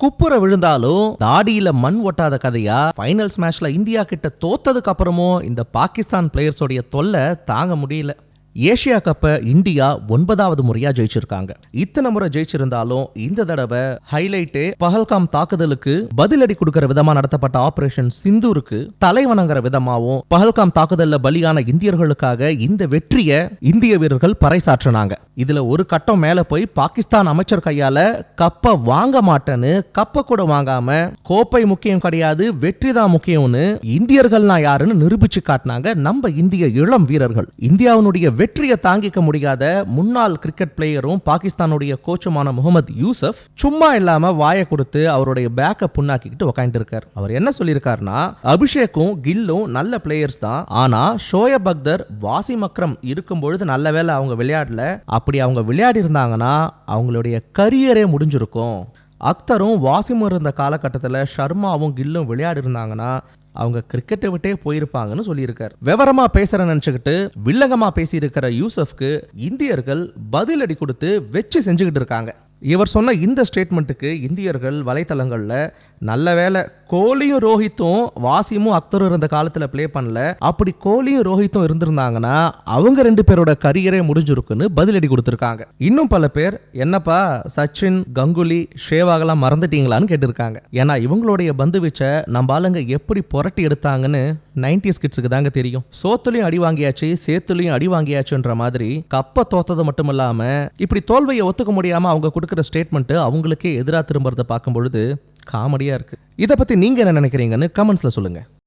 குப்புற விழுந்தாலும் தாடியில மண் ஒட்டாத கதையா பைனல் ஸ்மேஷ்ல இந்தியா கிட்ட தோத்ததுக்கு அப்புறமும் இந்த பாகிஸ்தான் பிளேயர்ஸோடைய தொல்லை தாங்க முடியல. ஏஷியா கப்பை இந்தியா ஒன்பதாவது முறையா ஜெயிச்சிருக்காங்க. இத்தனை முறை ஜெயிச்சிருந்தாலும் இந்த தடவை ஹைலைட்டே பஹல்காம் தாக்குதலுக்கு பதிலடி கொடுக்கிற விதமா நடத்தப்பட்ட ஆபரேஷன் சிந்தூருக்கு தலை வணங்குற விதமாவும் பஹல்காம் தாக்குதல்ல பலியான இந்தியர்களுக்காக இந்த வெற்றியை இந்திய வீரர்கள் பறைசாற்றினாங்க. இதுல ஒரு கட்டம் மேல போய் பாகிஸ்தான் அமைச்சர் கையால கப்பை வாங்க மாட்டேன்னு கப்பை கூட வாங்காம கோப்பை முக்கியம் கிடையாது வெற்றி தான் முக்கியம்னு இந்தியர்கள்னா யாருன்னு நிரூபிச்சு காட்டினாங்க நம்ம இந்திய இளம் வீரர்கள். இந்தியாவினுடைய வெற்றியை தாங்கிக்க முடியாத முன்னாள் கிரிக்கெட் பிளேயரும் பாகிஸ்தானுடைய கோச்சுமான முகமது யூசப் சும்மா இல்லாம வாயை கொடுத்து அவருடைய பேக்கை புண்ணாக்கிக்கிட்டு உக்காந்துட்டு இருக்கார். அவர் என்ன சொல்லியிருக்காருன்னா அபிஷேக்கும் கில்லும் நல்ல பிளேயர்ஸ் தான். ஆனா ஷோயப் அக்தர் வாசிம் அக்ரம் இருக்கும் பொழுது நல்ல வேளை அவங்க விளையாடல. அப்படி அவங்க விளையாடி இருந்தாங்கன்னா அவங்களுடைய கரியரே முடிஞ்சிருக்கும். அக்தரும் வாசிமும் இருந்த காலகட்டத்தில் ஷர்மாவும் கில்லும் விளையாடி இருந்தாங்கன்னா அவங்க கிரிக்கெட்டை விட்டே போயிருப்பாங்கன்னு சொல்லியிருக்கார். விவரமா பேசுற நினைச்சுக்கிட்டு வில்லங்கமா பேசியிருக்கிற யூசப்க்கு இந்தியர்கள் பதிலடி கொடுத்து வச்சு செஞ்சுக்கிட்டு இருக்காங்க. இவர் சொன்ன இந்த ஸ்டேட்மெண்ட்டுக்கு இந்தியர்கள் வலைத்தளங்களில் நல்ல வேளை கோலியும் ரோஹித்தும் வாசிமும் அக்தரும் இருந்த காலத்தில் ப்ளே பண்ணல. அப்படி கோலியும் ரோஹித்தும் இருந்திருந்தாங்கன்னா அவங்க ரெண்டு பேரோட கரியரே முடிஞ்சிருக்குன்னு பதிலடி கொடுத்துருக்காங்க. இன்னும் பல பேர் என்னப்பா சச்சின் கங்குலி ஷேவாகலாம் மறந்துட்டீங்களான்னு கேட்டிருக்காங்க. ஏன்னா இவங்களுடைய பந்து வீச்சை நம்ம ஆளுங்க எப்படி புரட்டி எடுத்தாங்கன்னு நைன்டிஸ் கிட்ஸுக்கு தாங்க தெரியும். சோத்துலையும் அடி வாங்கியாச்சு சேத்துலையும் அடி வாங்கியாச்சுன்ற மாதிரி கப்பை தோத்தது மட்டும் இல்லாமல் இப்படி தோல்வியை ஒத்துக்க முடியாமல் அவங்க கொடுக்குற ஸ்டேட்மெண்ட் அவங்களுக்கே எதிராக திரும்புறதை பார்க்கும் பொழுது காமெடியா இருக்கு. இதை பத்தி நீங்க என்ன நினைக்கிறீங்கன்னு கமெண்ட்ஸில் சொல்லுங்க.